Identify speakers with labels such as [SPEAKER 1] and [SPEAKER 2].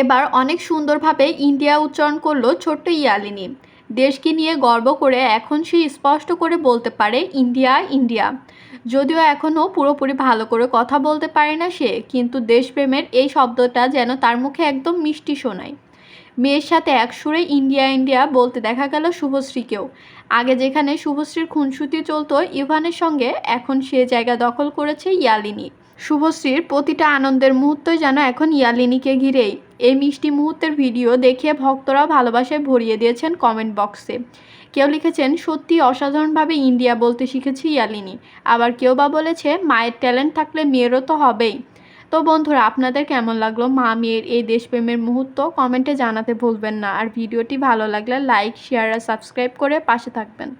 [SPEAKER 1] এবার অনেক সুন্দরভাবে ইন্ডিয়া উচ্চারণ করল ছোট্ট ইয়ালিনী। দেশকে নিয়ে গর্ব করে এখন সে স্পষ্ট করে বলতে পারে, ইন্ডিয়া ইন্ডিয়া। যদিও এখনও পুরোপুরি ভালো করে কথা বলতে পারে না সে, কিন্তু দেশপ্রেমের এই শব্দটা যেন তার মুখে একদম মিষ্টি শোনায়। মেয়ের সাথে এক সুরে ইন্ডিয়া ইন্ডিয়া বলতে দেখা গেল শুভশ্রীকেও। আগে যেখানে শুভশ্রীর খুনসুতি চলতো ইভানের সঙ্গে, এখন সে জায়গা দখল করেছে ইয়ালিনী। শুভশ্রীর প্রতিটা আনন্দের মুহূর্তই যেন এখন ইয়ালিনীকে ঘিরেই। এই মিষ্টি মুহূর্তের ভিডিও দেখে ভক্তরা ভালোবাসায় ভরিয়ে দিয়েছেন কমেন্ট বক্সে কেউ লিখেছেন, সত্যি অসাধারণভাবে ইন্ডিয়া বলতে শিখেছি ইয়ালিনী। আবার কেউ বা বলেছে, মায়ের ট্যালেন্ট থাকলে মেয়েরও তো হবেই। তো বন্ধুরা, আপনাদের কেমন লাগল মা মেয়ের এই দেশপ্রেমের মুহূর্ত? কমেন্টে জানাতে ভুলবেন না। আর ভিডিওটি ভালো লাগলে লাইক শেয়ার আর সাবস্ক্রাইব করে পাশে থাকবেন।